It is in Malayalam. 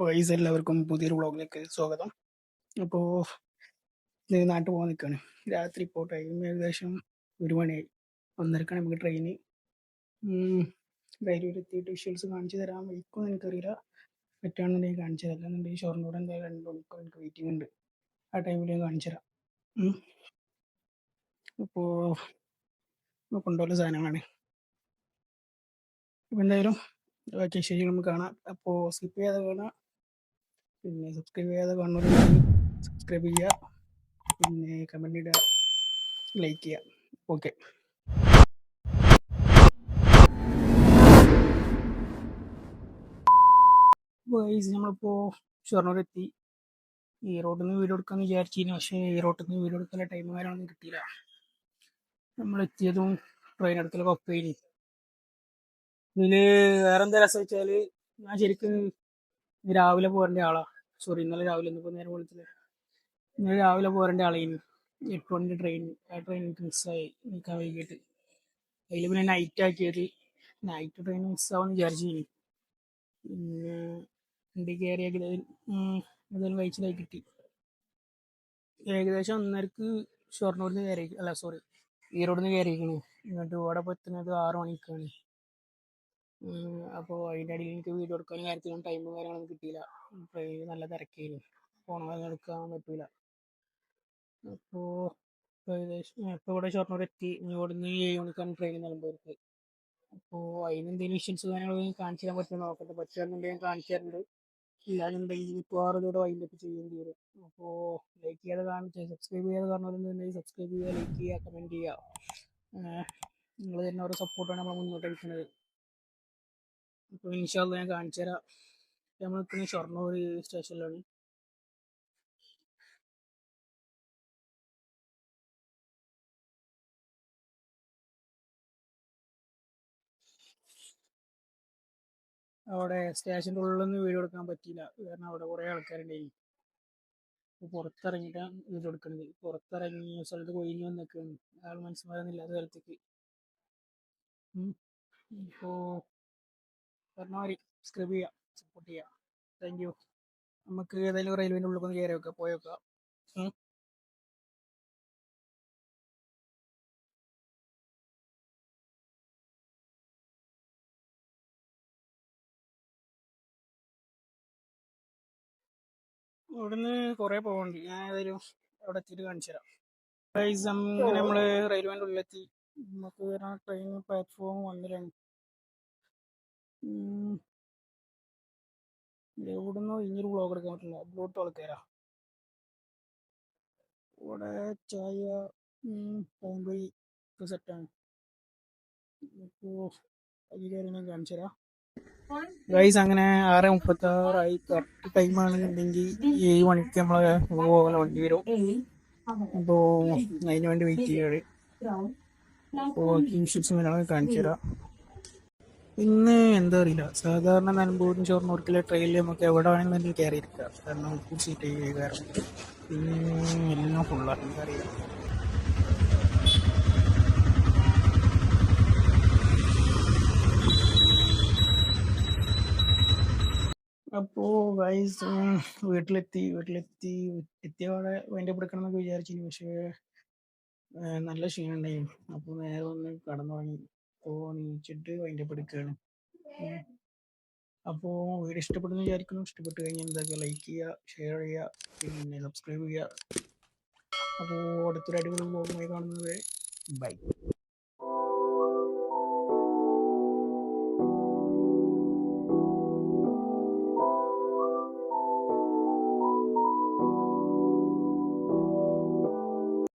ഗൈസ് എല്ലാവർക്കും പുതിയൊരു വ്ളോഗിലേക്ക് സ്വാഗതം. അപ്പോൾ നാട്ടിൽ പോകാൻ നിൽക്കുകയാണ് രാത്രി ഇപ്പോൾ ടൈം ഏകദേശം ഒരു മണിയായി. ഒന്നരക്കാണ് നമുക്ക് ട്രെയിന് വരൂർ എത്തിയിട്ട് വിഷ്വൽസ് കാണിച്ചു തരാൻ വയ്ക്കുമെന്ന് എനിക്കറിയില്ല. പറ്റുകയാണെന്നുണ്ടെങ്കിൽ കാണിച്ചു തരാം. അല്ലാന്നുണ്ടെങ്കിൽ ഷൊർണൂർ എന്തായാലും രണ്ട് മണിക്കൂർ എനിക്ക് വെയിറ്റിംഗ് ഉണ്ട്. ആ ടൈമിൽ ഞാൻ കാണിച്ചു തരാം. അപ്പോൾ കൊണ്ടുപോകുന്ന സാധനങ്ങളാണ്. അപ്പോൾ എന്തായാലും ശരി നമുക്ക് കാണാം. അപ്പോൾ സ്കിപ്പ് ചെയ്യാതെ കാണാം. പിന്നെ സബ്സ്ക്രൈബ് ചെയ്യാതെ കാണുന്നവരുണ്ടെങ്കിൽ സബ്സ്ക്രൈബ് ചെയ്യുക. പിന്നെ കമന്റ് ഇടുക. ലൈക്ക് ചെയ്യുക. ഓക്കെ വൈസ് നമ്മളിപ്പോൾ ഷൊർണൂർ എത്തി ഈ റോഡിൽ നിന്ന് വീഡിയോ എടുക്കാമെന്ന് വിചാരിച്ചിരുന്നു പക്ഷേ ഈ റോഡിൽ നിന്ന് വീഡിയോ എടുക്കാനുള്ള ടൈം കാര്യങ്ങളൊന്നും കിട്ടിയില്ല. നമ്മൾ എത്തിയതും ട്രെയിൻ എടുക്കലൊക്കെ ഒപ്പയില്ല ഇതിൽ വേറെ എന്താ രസം വെച്ചാൽ ഞാൻ ശരിക്കും രാവിലെ പോരേണ്ട ആളാ. സോറി ഇന്നലെ രാവിലെ ഇന്നിപ്പോൾ നേരെ വിളിച്ചില്ല ഇന്നലെ രാവിലെ പോരേണ്ട ആളേന് എട്ട് മണിന്റെ ട്രെയിൻ ആ ട്രെയിൻ എനിക്ക് മിസ്സായി നിൽക്കാൻ വൈകിട്ട്. അതിൽ പിന്നെ നൈറ്റ് ആക്കിയത്. നൈറ്റ് ട്രെയിൻ മിസ്സാവെന്ന് വിചാരിച്ചു ഇനി പിന്നെ വണ്ടി കയറിയാക്കി എന്തെങ്കിലും കഴിച്ചിലായി കിട്ടി. ഏകദേശം ഒന്നരക്ക് ഷൊർണൂരിൽ നിന്ന് കയറി അല്ല സോറി ഈറോഡിൽ നിന്ന് കയറിയിരിക്കണു എന്നിട്ട് ഇവിടെ എത്തുന്നത് ആറ് മണിക്കാണ്. അപ്പോൾ അതിന്റെ ഇടയിൽ എനിക്ക് വീഡിയോ എടുക്കാനും കാര്യത്തിനും ടൈമും കാര്യങ്ങളൊന്നും കിട്ടിയില്ല. ട്രെയിൻ നല്ല തിരക്കേനു. ഫോൺ എടുക്കാൻ പറ്റില്ല അപ്പോൾ ഏകദേശം ഇപ്പോൾ ഇവിടെ ഷൊർണൂർ എത്തി. ഇവിടെ നിന്ന് ഏഴ് മണിക്കാണ് ട്രെയിൻ നിലമ്പൂർക്ക്. അപ്പോൾ അതിന് എന്തെങ്കിലും വിഷൻസ് കാര്യങ്ങളൊക്കെ കാണിച്ചു തരാൻ പറ്റുമോ നോക്കട്ടെ. പറ്റുകയാണെന്നുണ്ടെങ്കിൽ കാണിച്ചു തരുന്നുണ്ട് ഇല്ലാന്നുണ്ടെങ്കിൽ ഇപ്പോൾ ആറ് ഇതോടെ വൈൻഡപ്പ് ചെയ്യേണ്ടി വരും. അപ്പോൾ ലൈക്ക് ചെയ്യാതെ കാണിച്ച സബ്സ്ക്രൈബ് ചെയ്യാതെ കാണുന്നുണ്ടെങ്കിൽ സബ്സ്ക്രൈബ് ചെയ്യുക ലൈക്ക് ചെയ്യുക കമന്റ് ചെയ്യുക. നിങ്ങൾ തന്നെ ഓരോ സപ്പോർട്ടാണ് നമ്മൾ മുന്നോട്ട് എടുക്കുന്നത് അപ്പോൾ ഇൻഷാല്ല ഞാൻ കാണിച്ചു തരാം നമ്മൾ നിൽക്കുന്നത് ഷൊർണൂർ സ്റ്റേഷനിലാണ്. അവിടെ സ്റ്റേഷന്റെ ഉള്ളിൽ നിന്ന് വീഡിയോ എടുക്കാൻ പറ്റിയില്ല. കാരണം അവിടെ കുറേ ആൾക്കാരുണ്ടായി പുറത്തിറങ്ങിയിട്ടാണ് വീഡിയോ എടുക്കുന്നത് പുറത്തിറങ്ങി സ്ഥലത്ത് കൊഴിഞ്ഞു വന്നേക്കാണ്. ആൾ മനസ്സിലാകുന്നില്ലാത്ത സ്ഥലത്തേക്ക്. ഇപ്പോൾ മാതിരി സബ്സ്ക്രൈബ് ചെയ്യുക സപ്പോർട്ട് ചെയ്യുക താങ്ക് യു നമുക്ക് ഏതായാലും റെയിൽവേന്റെ ഉള്ളിൽ ഒന്ന് കയറി വെക്കുക പോയി വെക്കുക ഇവിടുന്ന് കുറേ പോകണ്ട് ഞാൻ ഏതായാലും അവിടെ എത്തിയിട്ട് കാണിച്ചു തരാം. പ്രൈസ് അങ്ങനെ നമ്മൾ റെയിൽവേന്റെ ഉള്ളിലെത്തി. നമുക്ക് വരുന്ന ട്രെയിൻ പ്ലാറ്റ്ഫോം വന്നിലാണ് എവിടുന്നോ ഇനിയൊരു ബ്ലോഗ് എടുക്കാൻ പറ്റില്ല. ബ്ലൂട്ട് ആൾക്കാരാ ഇവിടെ ചായ പോംബൈ ഒക്കെ സെറ്റാണ് ഇപ്പോൾ അധികാരം കാണിച്ചു തരാം. ഗൈസ് അങ്ങനെ ആറ് മുപ്പത്തി ആറായി കറക്റ്റ് ടൈം ആണെന്നുണ്ടെങ്കിൽ ഏഴ് മണിക്ക് നമ്മളെ പോകുന്ന വണ്ടി വരും. അപ്പോൾ അതിന് വേണ്ടി വെയിറ്റ് ചെയ്യാണ്. അപ്പോൾ കിങ്ഷിപ്സ് കാണിച്ചു തരാം. ഇന്ന് എന്താ അറിയില്ല. സാധാരണ നിലമ്പൂരിന് ഷൊർണൂർക്കിലെ ട്രെയിനിൽ നമുക്ക് എവിടെ വേണമെങ്കിലും കയറി ഇരിക്കാം. കാരണം സീറ്റ് കാരണം. പിന്നെ എല്ലാം ഫുള്ളാണ് എനിക്കറിയാം അപ്പോൾ ഗൈസ് വീട്ടിലെത്തി വീട്ടിലെത്തി എത്തിയവിടെ വൈൻഡ് അപ്പ് എടുക്കണം എന്നൊക്കെ വിചാരിച്ചിരുന്നു. പക്ഷേ നല്ല ക്ഷീണം ഉണ്ടായി. അപ്പോൾ നേരെ ഒന്ന് കടന്നു തുടങ്ങി അപ്പോൾ നീച്ചിട്ട് വൈൻഡ് അപ്പോ അപ്പോൾ വീഡിയോ ഇഷ്ടപ്പെടുന്നു വിചാരിക്കുന്നു. ഇഷ്ടപ്പെട്ട് കഴിഞ്ഞാൽ എന്താക്കുക ലൈക്ക് ചെയ്യുക ഷെയർ ചെയ്യുക പിന്നെ സബ്സ്ക്രൈബ് ചെയ്യുക. അപ്പോൾ അടുത്തൊരു അടിപൊളി ബ്ലോഗുമായി കാണുന്നത് ബൈ